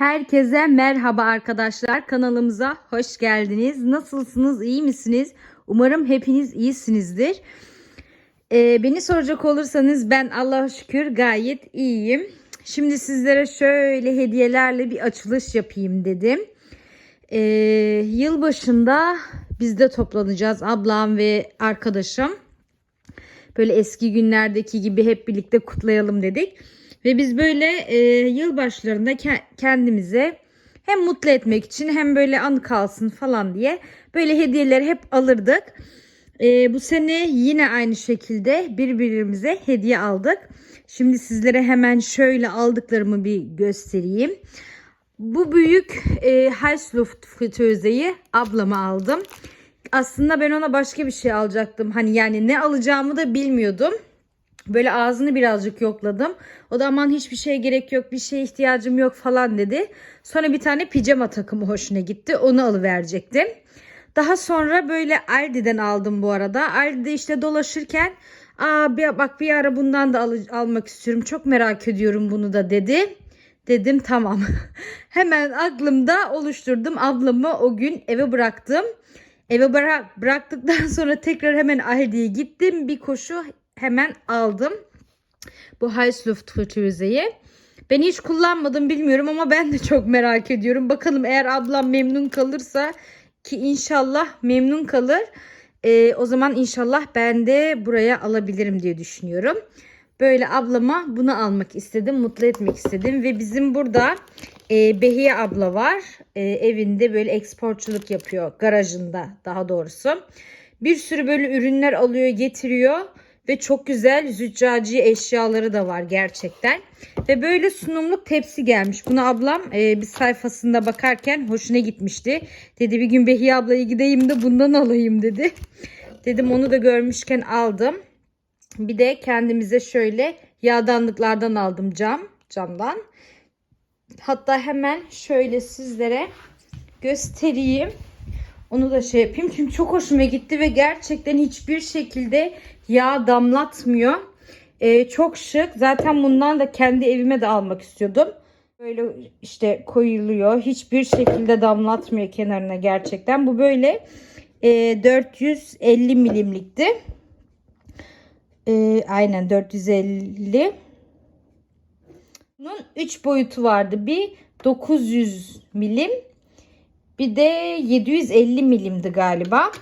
Herkese merhaba arkadaşlar. Kanalımıza hoş geldiniz. Nasılsınız? İyi misiniz? Umarım hepiniz iyisinizdir. Ee, beni soracak olursanız ben Allah'a şükür gayet iyiyim. Şimdi sizlere şöyle hediyelerle bir açılış yapayım dedim. Ee, yılbaşında biz de toplanacağız. Ablam ve arkadaşım. Böyle eski günlerdeki gibi hep birlikte kutlayalım dedik. Ve biz böyle e, yılbaşlarında ke- kendimize hem mutlu etmek için hem böyle an kalsın falan diye böyle hediyeleri hep alırdık. E, bu sene yine aynı şekilde birbirimize hediye aldık. Şimdi sizlere hemen şöyle aldıklarımı bir göstereyim. Bu büyük e, Heißluft fritözeyi ablama aldım. Aslında ben ona başka bir şey alacaktım. Hani yani ne alacağımı da bilmiyordum. Böyle ağzını birazcık yokladım. O da aman hiçbir şeye gerek yok, bir şeye ihtiyacım yok falan dedi. Sonra bir tane pijama takımı hoşuna gitti. Onu alıverecektim. Daha sonra böyle Aldi'den aldım bu arada. Aldi'de işte dolaşırken Aa bir, bak bir ara bundan da al- almak istiyorum. Çok merak ediyorum bunu da dedi. Dedim tamam. Hemen aklımda oluşturdum. Ablamı o gün eve bıraktım. Eve bırak, bıraktıktan sonra tekrar hemen Aldi'ye gittim. Bir koşu hemen aldım. Bu Heißluft fritözeyi. Ben hiç kullanmadım bilmiyorum ama ben de çok merak ediyorum. Bakalım eğer ablam memnun kalırsa ki inşallah memnun kalır. Ee, o zaman inşallah ben de buraya alabilirim diye düşünüyorum. Böyle ablama bunu almak istedim, mutlu etmek istedim ve bizim burada e, Behiye abla var. E, evinde böyle eksportçuluk yapıyor, garajında daha doğrusu. Bir sürü böyle ürünler alıyor, getiriyor ve çok güzel züccaci eşyaları da var gerçekten. Ve böyle sunumluk tepsi gelmiş. Bunu ablam e, bir sayfasında bakarken hoşuna gitmişti. Dedi bir gün Behiye ablaya gideyim de bundan alayım dedi. Dedim onu da görmüşken aldım. Bir de kendimize şöyle yağdanlıklardan aldım cam, camdan. Hatta hemen şöyle sizlere göstereyim. Onu da şey yapayım çünkü çok hoşuma gitti ve gerçekten hiçbir şekilde yağ damlatmıyor. Ee, çok şık. Zaten bundan da kendi evime de almak istiyordum. Böyle işte koyuluyor. Hiçbir şekilde damlatmıyor kenarına gerçekten. Bu böyle e, 450 milimlikti. E, aynen 450. Bunun 3 boyutu vardı. Bir 900 milim bir de 750 milimdi galiba.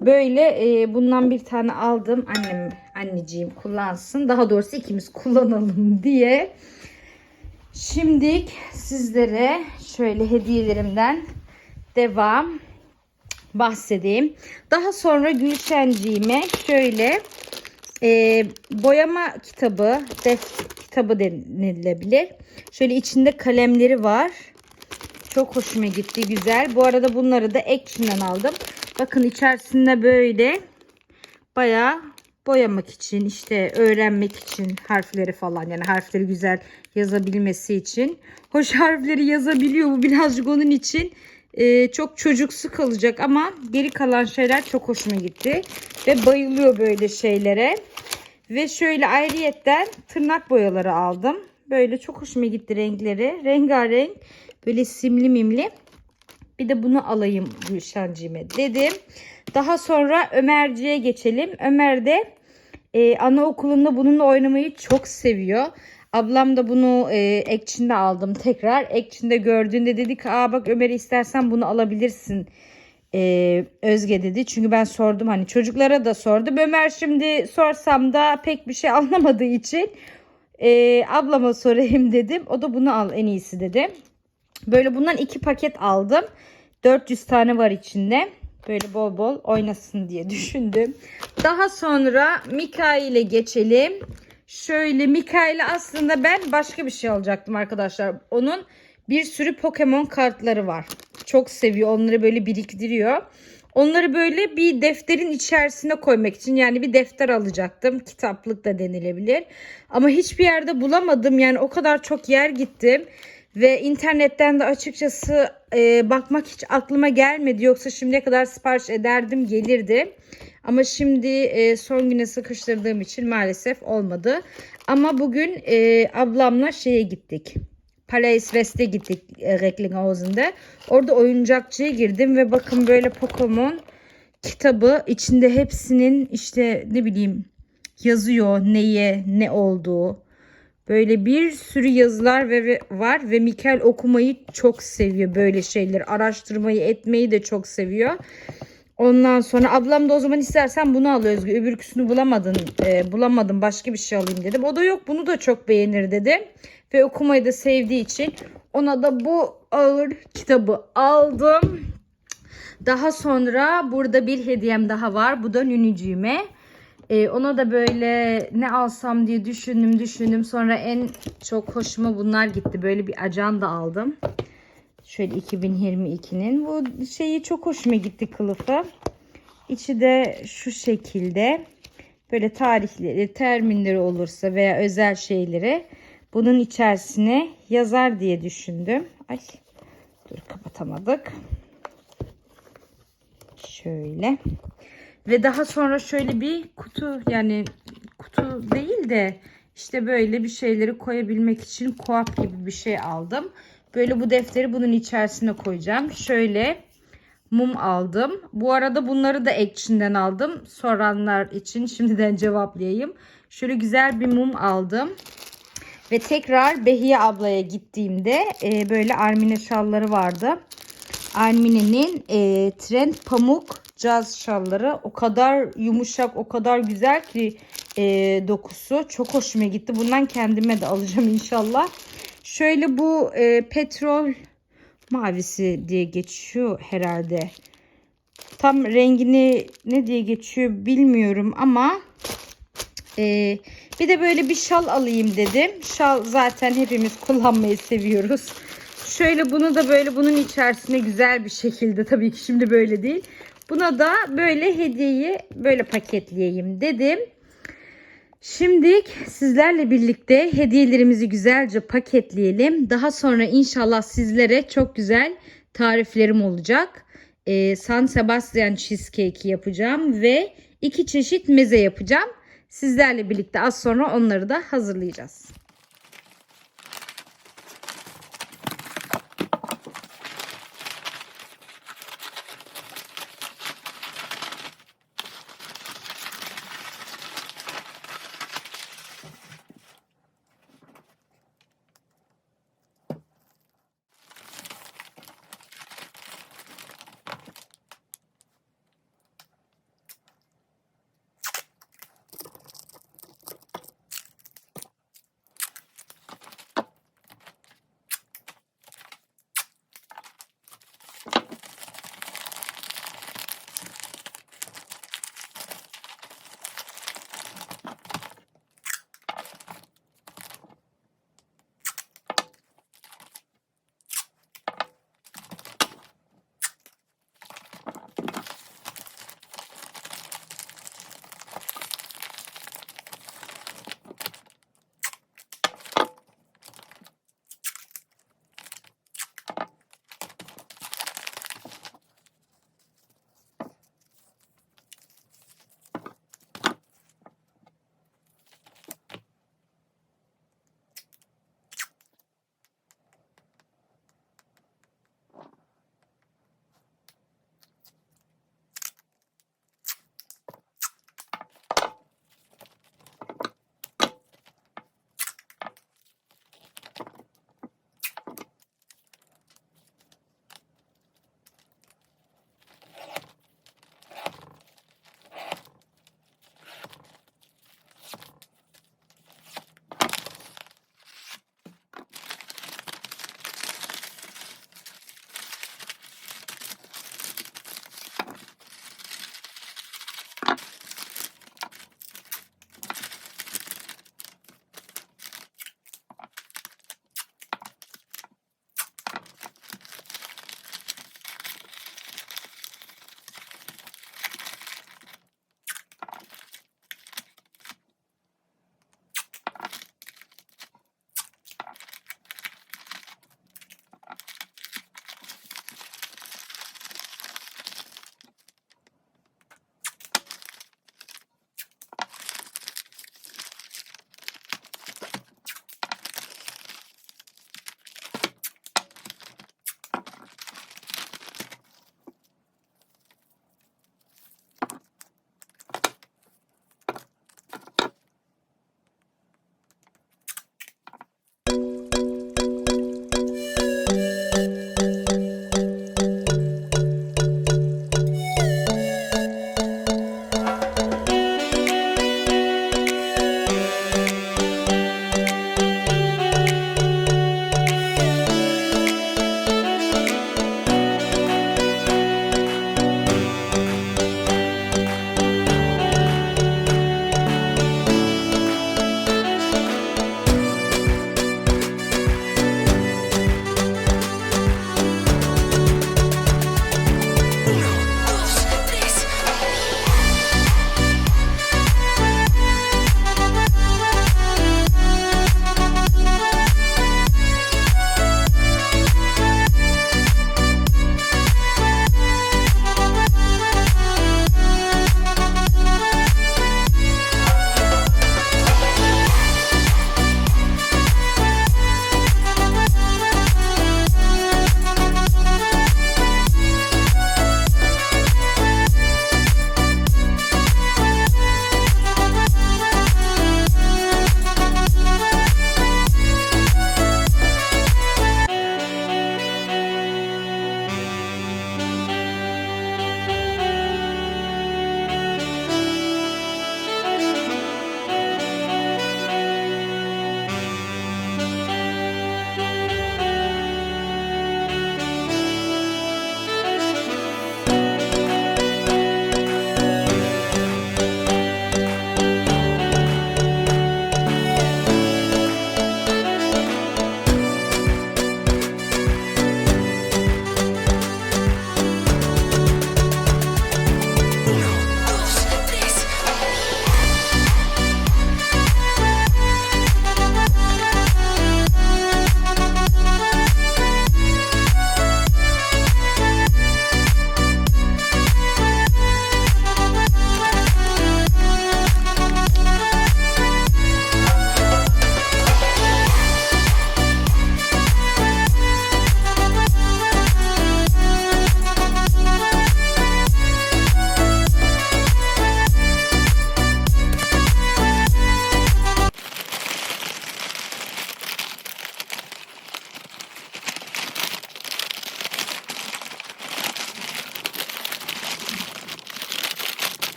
Böyle e, bundan bir tane aldım. Annem, anneciğim kullansın. Daha doğrusu ikimiz kullanalım diye. Şimdi sizlere şöyle hediyelerimden devam bahsedeyim. Daha sonra Gülşenciğime şöyle e, boyama kitabı, def kitabı denilebilir. Şöyle içinde kalemleri var. Çok hoşuma gitti. Güzel. Bu arada bunları da Action'dan aldım. Bakın içerisinde böyle bayağı boyamak için işte öğrenmek için harfleri falan yani harfleri güzel yazabilmesi için. Hoş harfleri yazabiliyor bu birazcık onun için. Ee, çok çocuksu kalacak ama geri kalan şeyler çok hoşuma gitti. Ve bayılıyor böyle şeylere. Ve şöyle ayrıyetten tırnak boyaları aldım. Böyle çok hoşuma gitti renkleri. Rengarenk. Böyle simli mimli. Bir de bunu alayım Gülşenciğime dedim. Daha sonra Ömerci'ye geçelim. Ömer de e, anaokulunda bununla oynamayı çok seviyor. Ablam da bunu e, Action'da aldım tekrar. Action'da gördüğünde dedi ki Aa bak Ömer'i istersen bunu alabilirsin. E, Özge dedi. Çünkü ben sordum hani çocuklara da sordum. Ömer şimdi sorsam da pek bir şey anlamadığı için e, ablama sorayım dedim. O da bunu al en iyisi dedi. Böyle bundan iki paket aldım. 400 tane var içinde. Böyle bol bol oynasın diye düşündüm. Daha sonra Mika ile geçelim. Şöyle Mika ile aslında ben başka bir şey alacaktım arkadaşlar. Onun bir sürü Pokemon kartları var. Çok seviyor. Onları böyle biriktiriyor. Onları böyle bir defterin içerisine koymak için yani bir defter alacaktım. Kitaplık da denilebilir. Ama hiçbir yerde bulamadım. Yani o kadar çok yer gittim. Ve internetten de açıkçası e, bakmak hiç aklıma gelmedi. Yoksa şimdiye kadar sipariş ederdim gelirdi. Ama şimdi e, son güne sıkıştırdığım için maalesef olmadı. Ama bugün e, ablamla şeye gittik. Palais West'e gittik e, Recklinghausen'de. Orada oyuncakçıya girdim ve bakın böyle Pokemon kitabı içinde hepsinin işte ne bileyim yazıyor neye ne olduğu. Böyle bir sürü yazılar ve, ve var ve Mikel okumayı çok seviyor böyle şeyleri. Araştırmayı etmeyi de çok seviyor. Ondan sonra ablam da o zaman istersen bunu al Özgü. Öbürküsünü bulamadın. e, bulamadım başka bir şey alayım dedim. O da yok bunu da çok beğenir dedi. Ve okumayı da sevdiği için ona da bu ağır kitabı aldım. Daha sonra burada bir hediyem daha var. Bu da nünücüğüme. Ee, ona da böyle ne alsam diye düşündüm düşündüm. Sonra en çok hoşuma bunlar gitti. Böyle bir ajanda aldım. Şöyle 2022'nin. Bu şeyi çok hoşuma gitti kılıfı. İçi de şu şekilde. Böyle tarihleri, terminleri olursa veya özel şeyleri bunun içerisine yazar diye düşündüm. Ay dur kapatamadık. Şöyle. Ve daha sonra şöyle bir kutu yani kutu değil de işte böyle bir şeyleri koyabilmek için koap gibi bir şey aldım. Böyle bu defteri bunun içerisine koyacağım. Şöyle mum aldım. Bu arada bunları da Action'den aldım. Soranlar için şimdiden cevaplayayım. Şöyle güzel bir mum aldım. Ve tekrar Behiye ablaya gittiğimde e, böyle Armine şalları vardı. Armine'nin e, trend pamuk caz şalları o kadar yumuşak o kadar güzel ki e, dokusu çok hoşuma gitti. Bundan kendime de alacağım inşallah. Şöyle bu e, petrol mavisi diye geçiyor herhalde. Tam rengini ne diye geçiyor bilmiyorum ama e, bir de böyle bir şal alayım dedim. Şal zaten hepimiz kullanmayı seviyoruz. Şöyle bunu da böyle bunun içerisine güzel bir şekilde tabii ki şimdi böyle değil. Buna da böyle hediyeyi böyle paketleyeyim dedim. Şimdi sizlerle birlikte hediyelerimizi güzelce paketleyelim. Daha sonra inşallah sizlere çok güzel tariflerim olacak. Ee, San Sebastian cheesecake yapacağım ve iki çeşit meze yapacağım. Sizlerle birlikte az sonra onları da hazırlayacağız.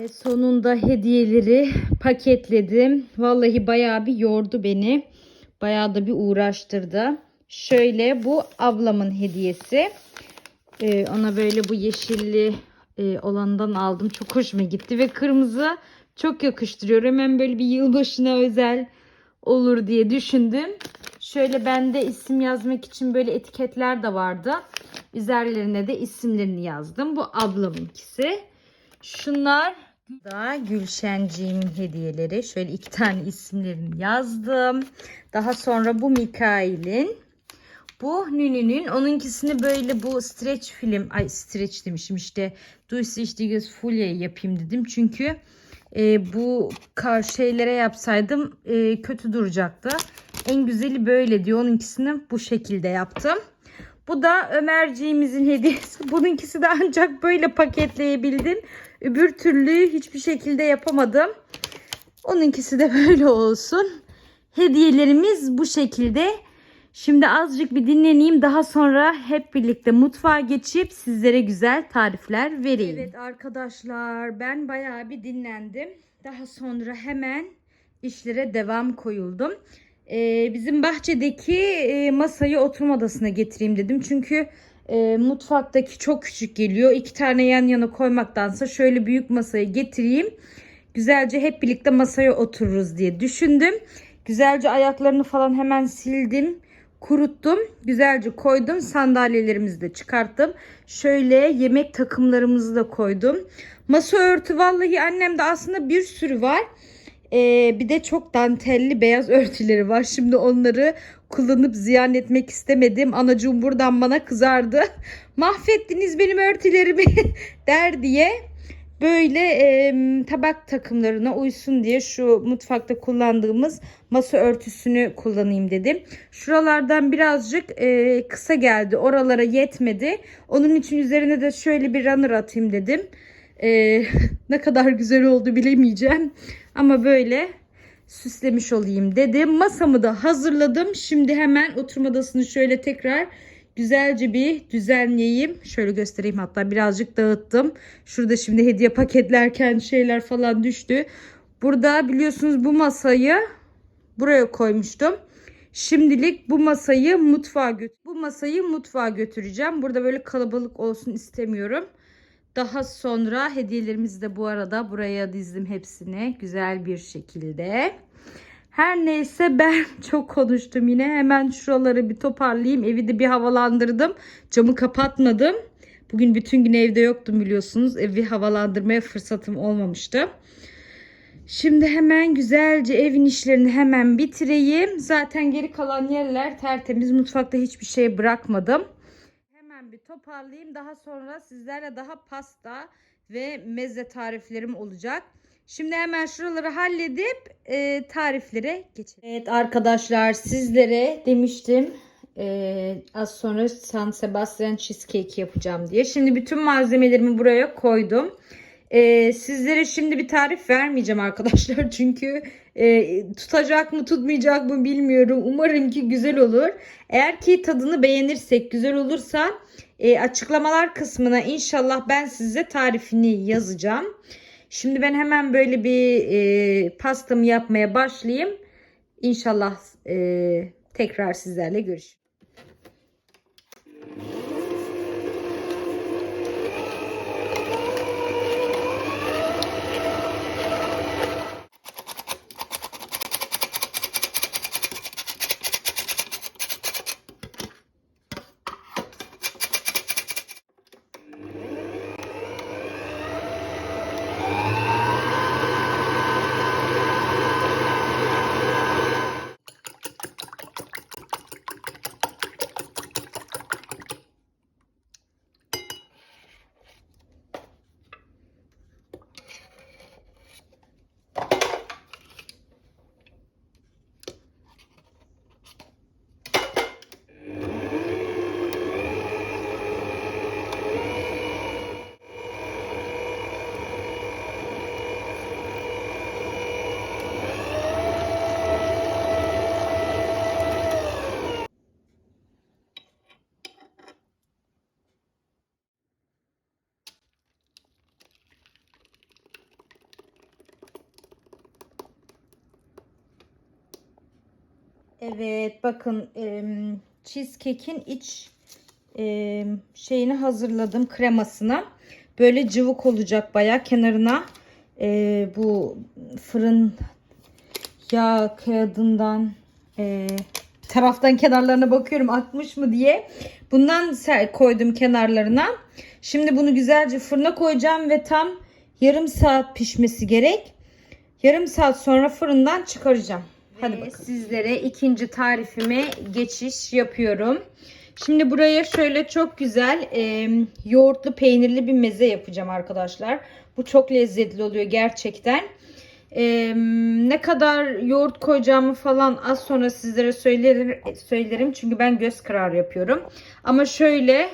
Ve sonunda hediyeleri paketledim. Vallahi bayağı bir yordu beni. Bayağı da bir uğraştırdı. Şöyle bu ablamın hediyesi. Ee, ona böyle bu yeşilli e, olandan aldım. Çok hoşuma gitti ve kırmızı çok yakıştırıyor. Hemen böyle bir yılbaşına özel olur diye düşündüm. Şöyle bende isim yazmak için böyle etiketler de vardı. Üzerlerine de isimlerini yazdım. Bu ablamınkisi. Şunlar da Gülşenciğimin hediyeleri. Şöyle iki tane isimlerini yazdım. Daha sonra bu Mikail'in. Bu Nünü'nün. Onunkisini böyle bu stretch film. Ay stretch demişim işte. Durchsichtiges Folie yapayım dedim. Çünkü e, bu şeylere yapsaydım e, kötü duracaktı. En güzeli böyle diyor. Onunkisini bu şekilde yaptım. Bu da Ömerciğimizin hediyesi. Bununkisi de ancak böyle paketleyebildim. Öbür türlü hiçbir şekilde yapamadım. Onunkisi de böyle olsun. Hediyelerimiz bu şekilde. Şimdi azıcık bir dinleneyim. Daha sonra hep birlikte mutfağa geçip sizlere güzel tarifler vereyim. Evet arkadaşlar ben bayağı bir dinlendim. Daha sonra hemen işlere devam koyuldum. Ee, bizim bahçedeki e, masayı oturma odasına getireyim dedim. Çünkü e, mutfaktaki çok küçük geliyor. İki tane yan yana koymaktansa şöyle büyük masayı getireyim. Güzelce hep birlikte masaya otururuz diye düşündüm. Güzelce ayaklarını falan hemen sildim. Kuruttum. Güzelce koydum. Sandalyelerimizi de çıkarttım. Şöyle yemek takımlarımızı da koydum. Masa örtü vallahi annemde aslında bir sürü var. Ee, bir de çok dantelli beyaz örtüleri var. Şimdi onları kullanıp ziyan etmek istemedim. Anacığım buradan bana kızardı. Mahvettiniz benim örtülerimi der diye böyle e, tabak takımlarına uysun diye şu mutfakta kullandığımız masa örtüsünü kullanayım dedim. Şuralardan birazcık e, kısa geldi. Oralara yetmedi. Onun için üzerine de şöyle bir runner atayım dedim. E, ne kadar güzel oldu bilemeyeceğim. Ama böyle süslemiş olayım dedim. Masamı da hazırladım. Şimdi hemen oturma odasını şöyle tekrar güzelce bir düzenleyeyim. Şöyle göstereyim hatta birazcık dağıttım. Şurada şimdi hediye paketlerken şeyler falan düştü. Burada biliyorsunuz bu masayı buraya koymuştum. Şimdilik bu masayı mutfağa götür bu masayı mutfağa götüreceğim. Burada böyle kalabalık olsun istemiyorum. Daha sonra hediyelerimizi de bu arada buraya dizdim hepsini güzel bir şekilde. Her neyse ben çok konuştum yine. Hemen şuraları bir toparlayayım. Evi de bir havalandırdım. Camı kapatmadım. Bugün bütün gün evde yoktum biliyorsunuz. Evi havalandırmaya fırsatım olmamıştı. Şimdi hemen güzelce evin işlerini hemen bitireyim. Zaten geri kalan yerler tertemiz. Mutfakta hiçbir şey bırakmadım. Toparlayayım. Daha sonra sizlerle daha pasta ve meze tariflerim olacak. Şimdi hemen şuraları halledip e, tariflere geçelim. Evet arkadaşlar sizlere demiştim e, az sonra San Sebastian cheesecake yapacağım diye. Şimdi bütün malzemelerimi buraya koydum. E, sizlere şimdi bir tarif vermeyeceğim arkadaşlar. Çünkü e, tutacak mı tutmayacak mı bilmiyorum. Umarım ki güzel olur. Eğer ki tadını beğenirsek güzel olursa e, açıklamalar kısmına inşallah ben size tarifini yazacağım. Şimdi ben hemen böyle bir e, pastamı yapmaya başlayayım. İnşallah e, tekrar sizlerle görüşürüz. Evet bakın e, cheesecake'in iç e, şeyini hazırladım kremasını. Böyle cıvık olacak baya kenarına e, bu fırın yağ kağıdından e, taraftan kenarlarına bakıyorum akmış mı diye. Bundan koydum kenarlarına. Şimdi bunu güzelce fırına koyacağım ve tam yarım saat pişmesi gerek. Yarım saat sonra fırından çıkaracağım. Hadi bakalım. Sizlere ikinci tarifime geçiş yapıyorum. Şimdi buraya şöyle çok güzel e, yoğurtlu peynirli bir meze yapacağım arkadaşlar. Bu çok lezzetli oluyor gerçekten. E, ne kadar yoğurt koyacağımı falan az sonra sizlere söylerim, söylerim. Çünkü ben göz kararı yapıyorum. Ama şöyle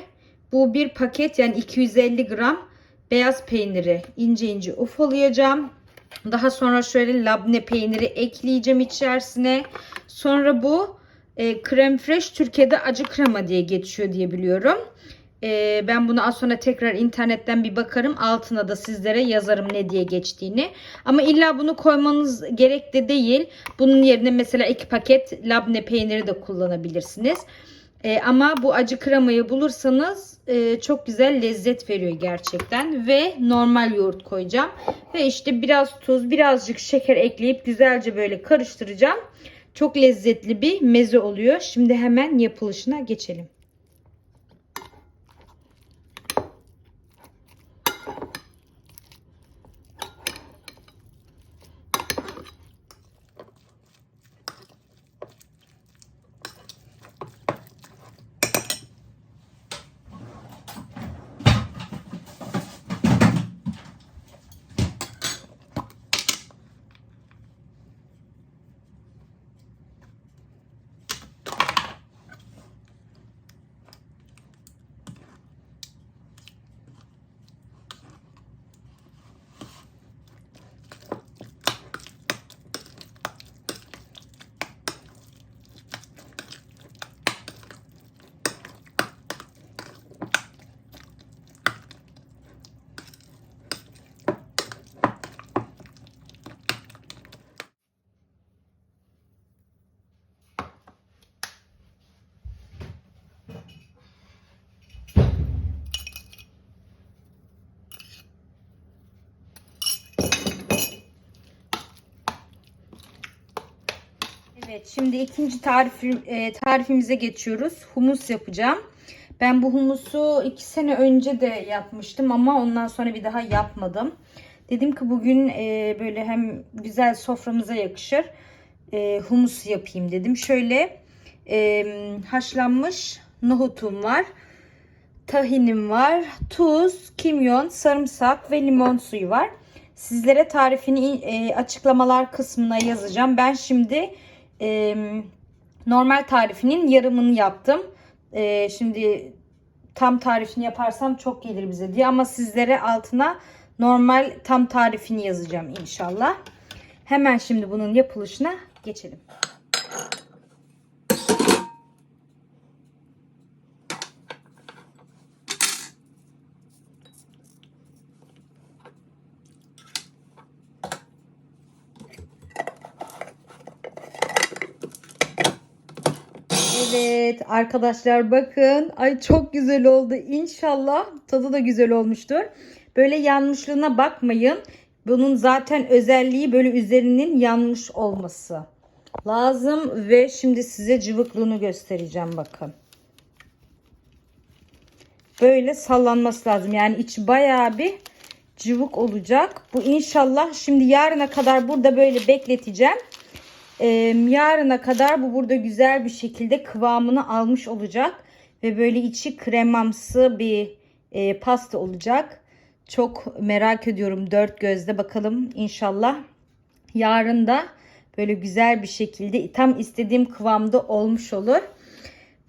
bu bir paket yani 250 gram beyaz peyniri ince ince ufalayacağım. Daha sonra şöyle labne peyniri ekleyeceğim içerisine. Sonra bu e, krem fresh Türkiye'de acı krema diye geçiyor diye biliyorum. E, ben bunu az sonra tekrar internetten bir bakarım. Altına da sizlere yazarım ne diye geçtiğini. Ama illa bunu koymanız gerek de değil. Bunun yerine mesela iki paket labne peyniri de kullanabilirsiniz. E, ama bu acı kremayı bulursanız e, çok güzel lezzet veriyor gerçekten. Ve normal yoğurt koyacağım. Ve işte biraz tuz, birazcık şeker ekleyip güzelce böyle karıştıracağım. Çok lezzetli bir meze oluyor. Şimdi hemen yapılışına geçelim. Evet şimdi ikinci tarifim, e, tarifimize geçiyoruz. Humus yapacağım. Ben bu humusu iki sene önce de yapmıştım ama ondan sonra bir daha yapmadım. Dedim ki bugün e, böyle hem güzel soframıza yakışır e, humus yapayım dedim. Şöyle e, haşlanmış nohutum var. Tahinim var. Tuz, kimyon, sarımsak ve limon suyu var. Sizlere tarifini e, açıklamalar kısmına yazacağım. Ben şimdi e, normal tarifinin yarımını yaptım. E, şimdi tam tarifini yaparsam çok gelir bize diye ama sizlere altına normal tam tarifini yazacağım inşallah. Hemen şimdi bunun yapılışına geçelim. Evet arkadaşlar bakın. Ay çok güzel oldu. İnşallah tadı da güzel olmuştur. Böyle yanmışlığına bakmayın. Bunun zaten özelliği böyle üzerinin yanmış olması lazım. Ve şimdi size cıvıklığını göstereceğim bakın. Böyle sallanması lazım. Yani içi bayağı bir cıvık olacak. Bu inşallah şimdi yarına kadar burada böyle bekleteceğim. Ee, yarına kadar bu burada güzel bir şekilde kıvamını almış olacak. Ve böyle içi kremamsı bir e, pasta olacak. Çok merak ediyorum dört gözle bakalım inşallah. Yarın da böyle güzel bir şekilde tam istediğim kıvamda olmuş olur.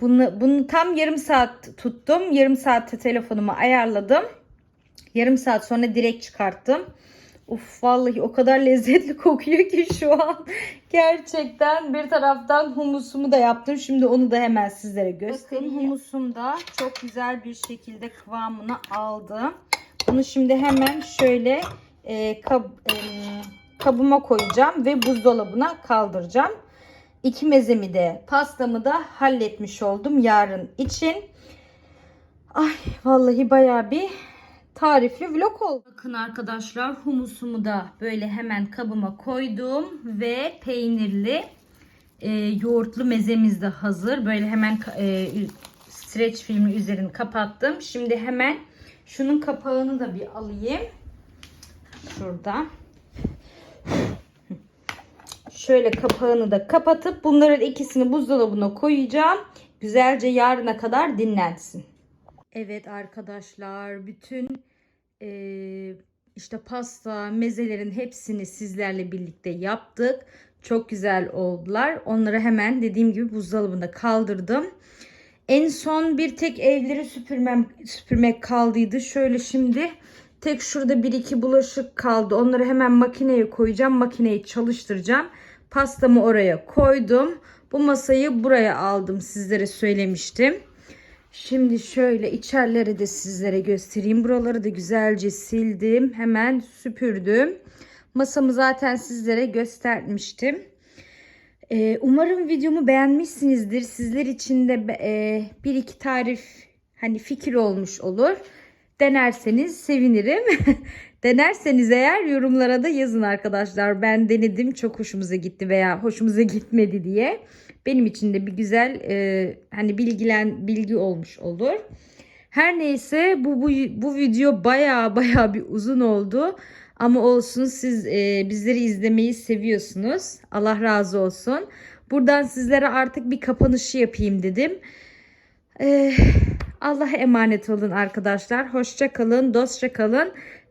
Bunu, bunu tam yarım saat tuttum. Yarım saatte telefonumu ayarladım. Yarım saat sonra direkt çıkarttım. Uf vallahi o kadar lezzetli kokuyor ki şu an. Gerçekten bir taraftan humusumu da yaptım. Şimdi onu da hemen sizlere göstereyim. Bakın humusum da çok güzel bir şekilde kıvamını aldı. Bunu şimdi hemen şöyle e, kab, e, kabıma koyacağım ve buzdolabına kaldıracağım. iki mezemi de pastamı da halletmiş oldum yarın için. Ay vallahi bayağı bir tarifli vlog oldu. Bakın arkadaşlar humusumu da böyle hemen kabıma koydum ve peynirli e, yoğurtlu mezemiz de hazır. Böyle hemen e, streç filmi üzerini kapattım. Şimdi hemen şunun kapağını da bir alayım. Şurada. Şöyle kapağını da kapatıp bunların ikisini buzdolabına koyacağım. Güzelce yarına kadar dinlensin. Evet arkadaşlar bütün eee, işte pasta mezelerin hepsini sizlerle birlikte yaptık. Çok güzel oldular. Onları hemen dediğim gibi buzdolabında kaldırdım. En son bir tek evleri süpürmem süpürmek kaldıydı. Şöyle şimdi tek şurada bir iki bulaşık kaldı. Onları hemen makineye koyacağım. Makineyi çalıştıracağım. Pastamı oraya koydum. Bu masayı buraya aldım. Sizlere söylemiştim. Şimdi şöyle içerileri de sizlere göstereyim. Buraları da güzelce sildim. Hemen süpürdüm. Masamı zaten sizlere göstermiştim. Ee, umarım videomu beğenmişsinizdir. Sizler için de e, bir iki tarif hani fikir olmuş olur. Denerseniz sevinirim. Denerseniz eğer yorumlara da yazın arkadaşlar. Ben denedim çok hoşumuza gitti veya hoşumuza gitmedi diye. Benim için de bir güzel e, hani bilgilen bilgi olmuş olur. Her neyse bu bu, bu video baya baya bir uzun oldu. Ama olsun siz e, bizleri izlemeyi seviyorsunuz. Allah razı olsun. Buradan sizlere artık bir kapanışı yapayım dedim. E, Allah'a emanet olun arkadaşlar. Hoşça kalın, dostça kalın.